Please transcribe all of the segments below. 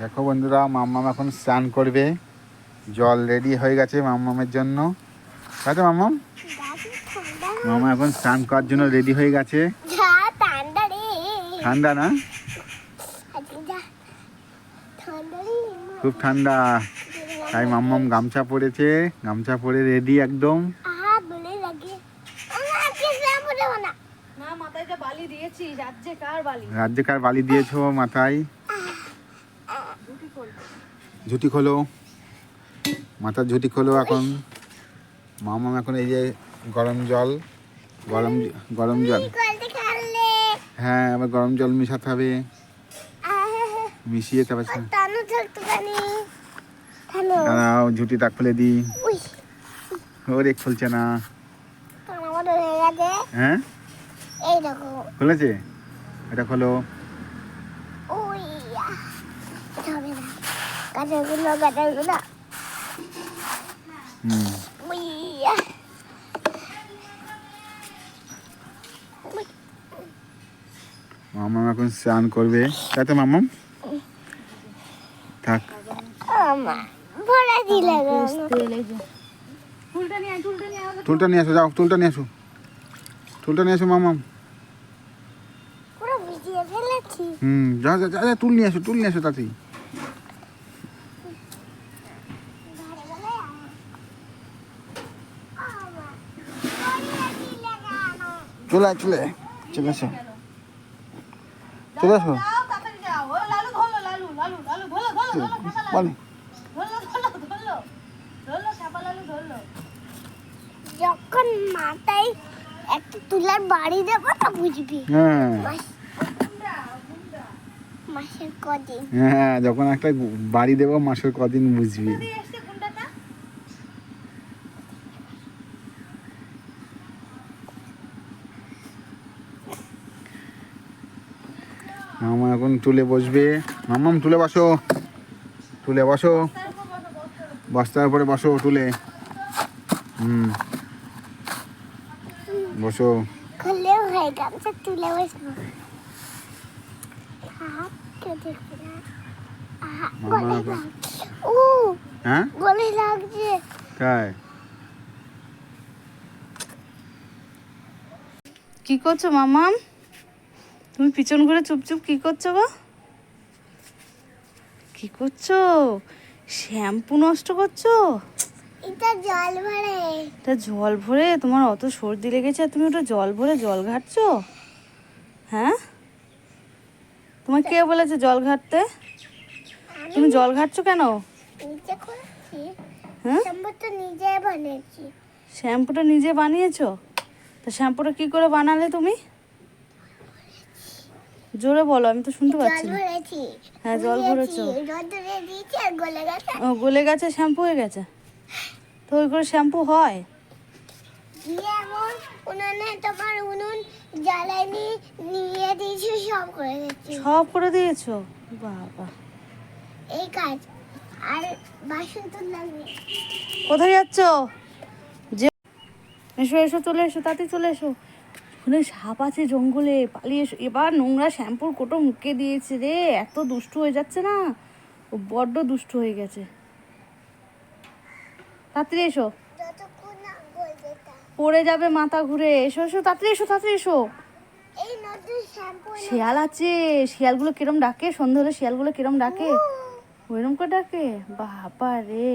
দেখো বন্ধুরা মাম্মাম এখন স্নান করবে। জল রেডি হয়ে গেছে মাম্মামের জন্য। তাই তো মাম্মাম? মামা এখন স্নান করার জন্য রেডি হয়ে গেছে। ঠান্ডা না? খুব ঠান্ডা। তাই মাম্মাম গামছা পরেছে। গামছা পরে রেডি একদম। আহা বলে লাগে। আমার আজকে যাব দেবো না। না মাথায় যা বালি দিয়েছি রাজ্যে কার বালি দিয়েছ মাথায়? ঝুটি খোলো। মাথার ঝুটি খোলো এখন। মামাম এখন এই যে গরম জল গরম গরম জল। হ্যাঁ আবার গরম জল মিশাতে হবে। মিশিয়ে তারপর ঝুটিটা খুলে দিই ওরে খুলছে না। হয়ে হ্যাঁ? খুলেছে? এটা খোলো উই হবে না হুম উই মামাম এখন স্নান করবে তাই তো মামাম থাক আমা ভরা দিলে গো তেল এই যে ফুলটা নিয়ে আয় ফুলটা নিয়ে আয় টুলটা নিয়ে আসো যাও টুলটা নিয়ে আসো টুলটা নিয়ে আসো মামাম পুরো ভিজিয়ে ফেলেছি হুম যা যা যা টুল নিয়ে আসো টুল নিয়ে আসো তাড়াতাড়ি ঘরে গেলে আমা ভরা দিলে গানো চলে আয়, চলে আয়। চলে আসো চলে আসো যাও তাড়াতাড়ি যাও ও লালু ধরলো লালু লালু লালু ধরলো ধরলো ধরলো চাপা লালু বলে ধরলো ধরলো ধরলো চাপা লালু ধরলো যখন মাথায় একটা তুলার বাড়ি দেবো তো বুঝবি। হ্যাঁ। মাসের কদিন। হ্যাঁ যখন একটা বাড়ি দেবো মাসের কদিন বুঝবি। তুলে বসবে। মামাম তুলে বসো। তুলে বসো। বস্তার উপরে বসো তুলে। হুম। বসো। খুললেও হয়ে হ্যাঁ? তাই। কি করছ মামাম? তুমি পিছন ঘুরে চুপচুপ কি করছ গো? কি করছ? শ্যাম্পু নষ্ট করছ? এটা জল ভরে। তা জল ভরে? তোমার অত সর্দি লেগেছে আর তুমি ওটা জল ভরে জল ঘাটছো? হ্যাঁ? তোমার কে বলেছে জল ঘাটতে? তুমি জল ঘাটছো কেন? হ্যাঁ? শ্যাম্পুটা নিজে বানিয়েছো? তা শ্যাম্পুটা কি করে বানালে তুমি? জোরে বলো আমি তো শুনতে পাচ্ছি না। হ্যাঁ, জল ভরেছো। ও গলে গেছে শ্যাম্পু হয়ে গেছে। তো ওই করে শ্যাম্পু হয়? দিয়ে উনুনে তোমার উনুন জ্বালানি নিয়ে দিয়েছি সব করে সব করে দিয়েছ? বাবা। এই কাজ আর বাসন তো লাগবে কোথায় যাচ্ছ? যে এসো এসো চলে এসো তাতে চলে এসো। ওখানে সাপ আছে জঙ্গলে পালিয়ে এসো। এবার নোংরা শ্যাম্পুর কোটো মুখে দিয়েছে রে। এত দুষ্টু হয়ে যাচ্ছে না? ও বড্ড দুষ্টু হয়ে গেছে। তাড়াতাড়ি এসো। পড়ে যাবে মাথা ঘুরে। এসো এসো তাড়াতাড়ি এসো তাড়াতাড়ি এসো। এই নতুন শ্যাম্পু শিয়াল আছে। শিয়ালগুলো কিরম ডাকে? সন্ধ্যে হলে শিয়ালগুলো কিরম ডাকে? ওইরকম করে ডাকে? বাবা রে।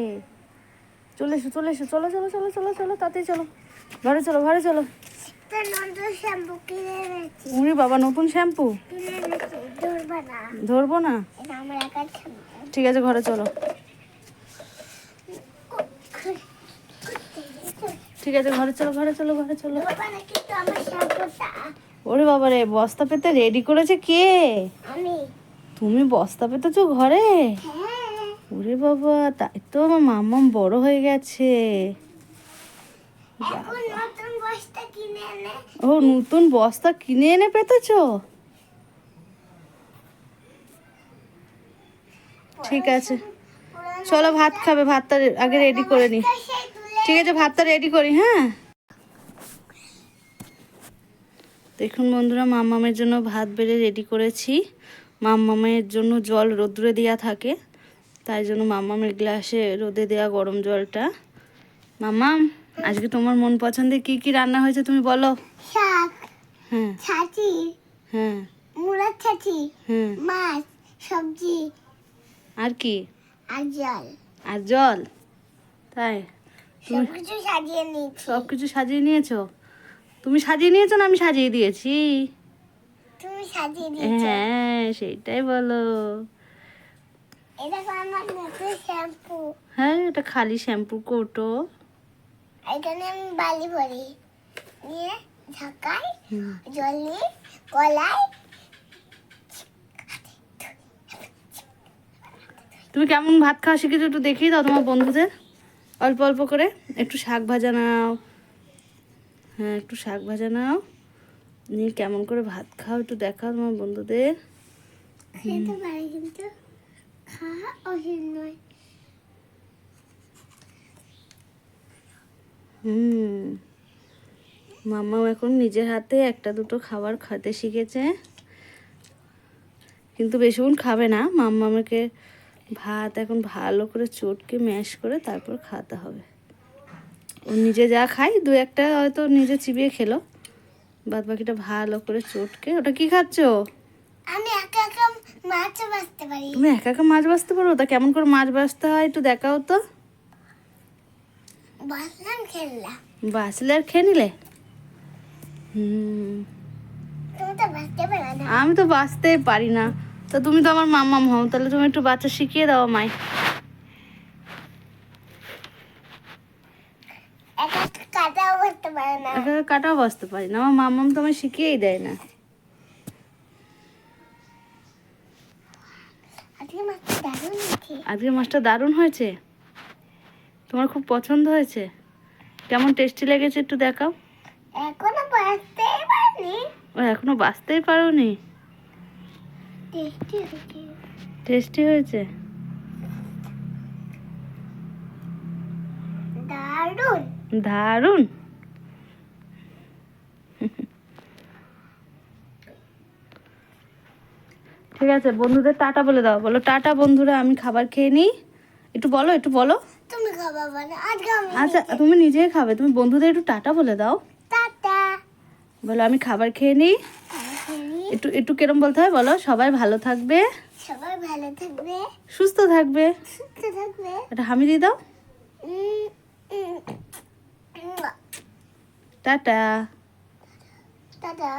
চলে এসো চলে এসো। চলো চলো চলো চলো চলো তাড়াতাড়ি চলো। ঘরে চলো ঘরে চলো। উনি বাবা নতুন শ্যাম্পু? ধরবে না। ঠিক আছে ঘরে চলো। ঠিক আছে ঘরে চলো ঘরে চলো ঘরে চলো। ওরে বাবা রে বস্তা পেতে রেডি করেছে কে? তুমি বস্তা পেতেছো ঘরে? হ্যাঁ। ওরে বাবা তাই তো আমার মাম্মাম বড় হয়ে গেছে এখন নতুন বস্তা কিনে এনে ও নতুন বস্তা কিনে এনে পেতেছ? ঠিক আছে। চলো ভাত খাবে ভাতটা আগে রেডি করে নি। ঠিক আছে ভাতটা রেডি করি হ্যাঁ? দেখুন বন্ধুরা মামামের জন্য ভাত বেড়ে রেডি করেছি। মাম্মামের জন্য জল রোদ্রে দেওয়া থাকে। তাই জন্য মাম্মামের গ্লাসে রোদে দেওয়া গরম জলটা। মাম্মাম আজকে তোমার মন পছন্দের কি কি রান্না হয়েছে তুমি বলো? শাক হ্যাঁ। ছাতি হ্যাঁ। মুড়ার ছাতি হ্যাঁ। মাছ সবজি আর কি? আর জল। আর জল? তাই? সব কিছু সাজিয়ে নিয়েছি। সব কিছু সাজিয়ে নিয়েছো? তুমি সাজিয়ে নিয়েছো না আমি সাজিয়ে দিয়েছি? তুমি সাজিয়ে দিয়েছ। হ্যাঁ সেইটাই বলো। এটা আমার নতুন শ্যাম্পু। হ্যাঁ এটা খালি শ্যাম্পু কোটো। এখানে আমি বালি ভরি। নিয়ে ঝাঁকাই জল নিয়ে কলাই তুমি কেমন ভাত খাওয়া শিখেছো একটু দেখিয়ে দাও তোমার বন্ধুদের। অল্প অল্প করে একটু শাক ভাজা নাও। হ্যাঁ একটু শাক ভাজা নাও। নিয়ে কেমন করে ভাত খাও একটু দেখাও তোমার বন্ধুদের। খেতে পারি কিন্তু খাওয়া নয়। হুম। মাম্মাও এখন নিজের হাতে একটা দুটো খাবার খেতে শিখেছে। কিন্তু বেশিক্ষণ খাবে না। মাম্মাকে ভাত এখন ভালো করে চটকে ম্যাশ করে তারপর খাতে হবে। ও নিজে যা খায় দু একটা হয়তো নিজে চিবিয়ে খেলো। বাদ বাকিটা ভালো করে চটকে ওটা কি খাচ্ছো? আমি একা একা পারি। তুমি একা একা মাছ বাছতে পারো? তা কেমন করে মাছ বাছতে হয় একটু দেখাও তো। বাসলাম খেললাম। বাছলে আর খেয়ে নিলে? হুম। তুমি তো বাঁচতে পারো না। আমি তো বাঁচতেই পারি না। তা তুমি তো আমার মাম্মাম হও তাহলে তুমি একটু বাচ্চা শিখিয়ে দাও আমায়। কাটাও বাঁচতে পারি না। আমার মাম্মাম তো আমায় শিখিয়েই দেয় না। আজকে মাছটা দারুণ হয়েছে? তোমার খুব পছন্দ হয়েছে? কেমন টেস্টি লেগেছে একটু দেখাও। এখনও বাঁচতেই পারিনি। ও এখনও বাঁচতেই পারোনি? টেস্টি হয়েছে। টেস্টি হয়েছে? দারুণ। দারুণ। ঠিক আছে বন্ধুদের টাটা বলে দাও। বলো টাটা বন্ধুরা আমি খাবার খেয়ে নিই। একটু বলো একটু বলো। আচ্ছা তুমি নিজেই খাবে। তুমি বন্ধুদের একটু টাটা বলে দাও। টাটা। বলো আমি খাবার খেয়ে নিই। একটু একটু কিরম বলতে হয় বলো? সবাই ভালো থাকবে। সবাই ভালো থাকবে। সুস্থ থাকবে। সুস্থ থাকবে। একটা হামি দিয়ে দাও। টাটা। টাটা।